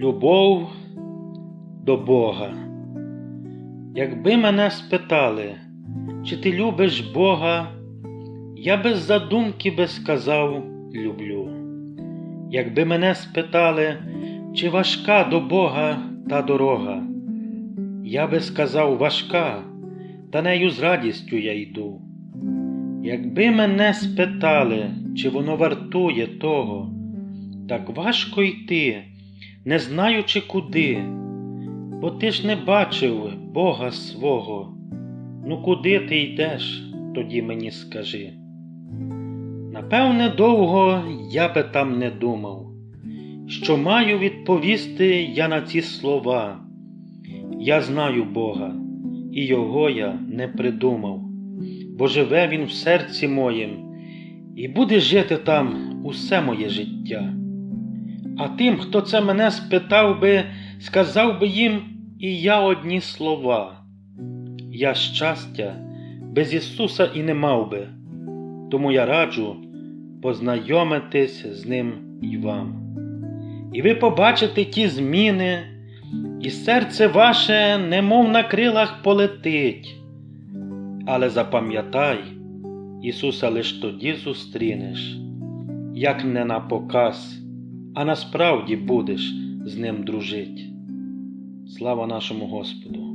Любов до Бога. Якби мене спитали, чи ти любиш Бога, я без задумки би сказав люблю. Якби мене спитали, чи важка до Бога та дорога, я би сказав важка, та нею з радістю я йду. Якби мене спитали, чи воно вартує того, так важко йти, не знаючи куди, бо ти ж не бачив Бога свого. Ну куди ти йдеш, тоді мені скажи. Напевне, довго я би там не думав, що маю відповісти я на ці слова. Я знаю Бога, і Його я не придумав, бо живе Він в серці моїм, і буде жити там усе моє життя. А тим, хто це мене спитав би, сказав би їм і я одні слова. Я щастя без Ісуса і не мав би, тому я раджу познайомитись з Ним і вам. І ви побачите ті зміни, і серце ваше немов на крилах полетить. Але запам'ятай, Ісуса лиш тоді зустрінеш, як не на показ, а насправді будеш з ним дружить. Слава нашому Господу!